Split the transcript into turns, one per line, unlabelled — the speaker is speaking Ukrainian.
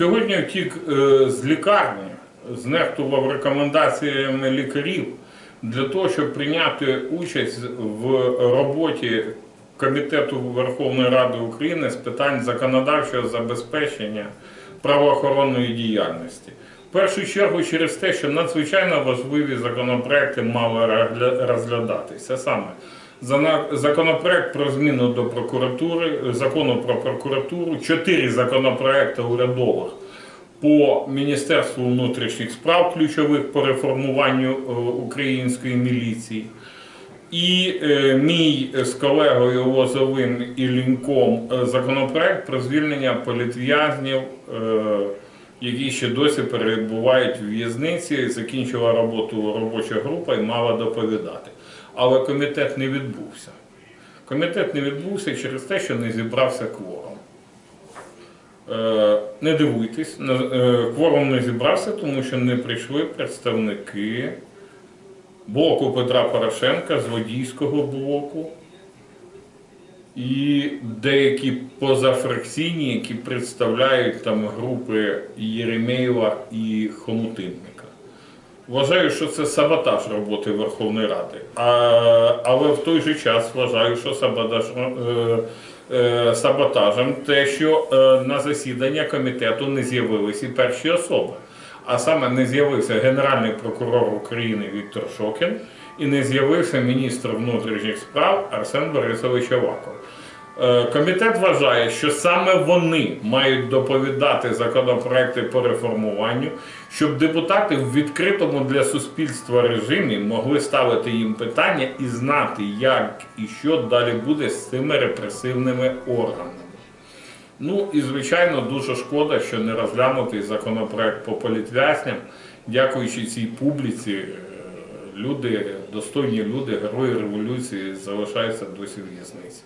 Сьогодні втік е, з лікарні, знехтував рекомендаціями лікарів для того, щоб прийняти участь в роботі Комітету Верховної Ради України з питань законодавчого забезпечення правоохоронної діяльності. В першу чергу через те, що надзвичайно важливі законопроекти мали розглядатися. Саме законопроект про зміну до прокуратури, закону про прокуратуру, чотири законопроекти урядових по Міністерству внутрішніх справ, ключових по реформуванню е, української міліції. І е, мій з колегою Лозовим і Ліньком е, законопроект про звільнення політв'язнів, е, які ще досі перебувають в в'язниці. Закінчила роботу робоча група і мала доповідати. Але комітет не відбувся. Комітет не відбувся через те, що не зібрався кворум. Е, Не дивуйтесь, е, кворум не зібрався, тому що не прийшли представники блоку Петра Порошенка, з водійського блоку і деякі позафракційні, які представляють там групи Єремєєва і Хомутинника. Вважаю, що це саботаж роботи Верховної Ради. А, але в той же час вважаю, що саботаж, е, е, саботажем те, що е, на засідання комітету не з'явилися перші особи. А саме не з'явився Генеральний прокурор України Віктор Шокін і не з'явився міністр внутрішніх справ Арсен Борисович Аваков. Е, Комітет вважає, що саме вони мають доповідати законопроекти по реформуванню, щоб депутати в відкритому для суспільства режимі могли ставити їм питання і знати, як і що далі буде з цими репресивними органами. Ну і звичайно дуже шкода, що не розглянутий законопроект по політв'язням, дякуючи цій публіці, е, люди, достойні люди, герої революції залишаються досі в в'язниці.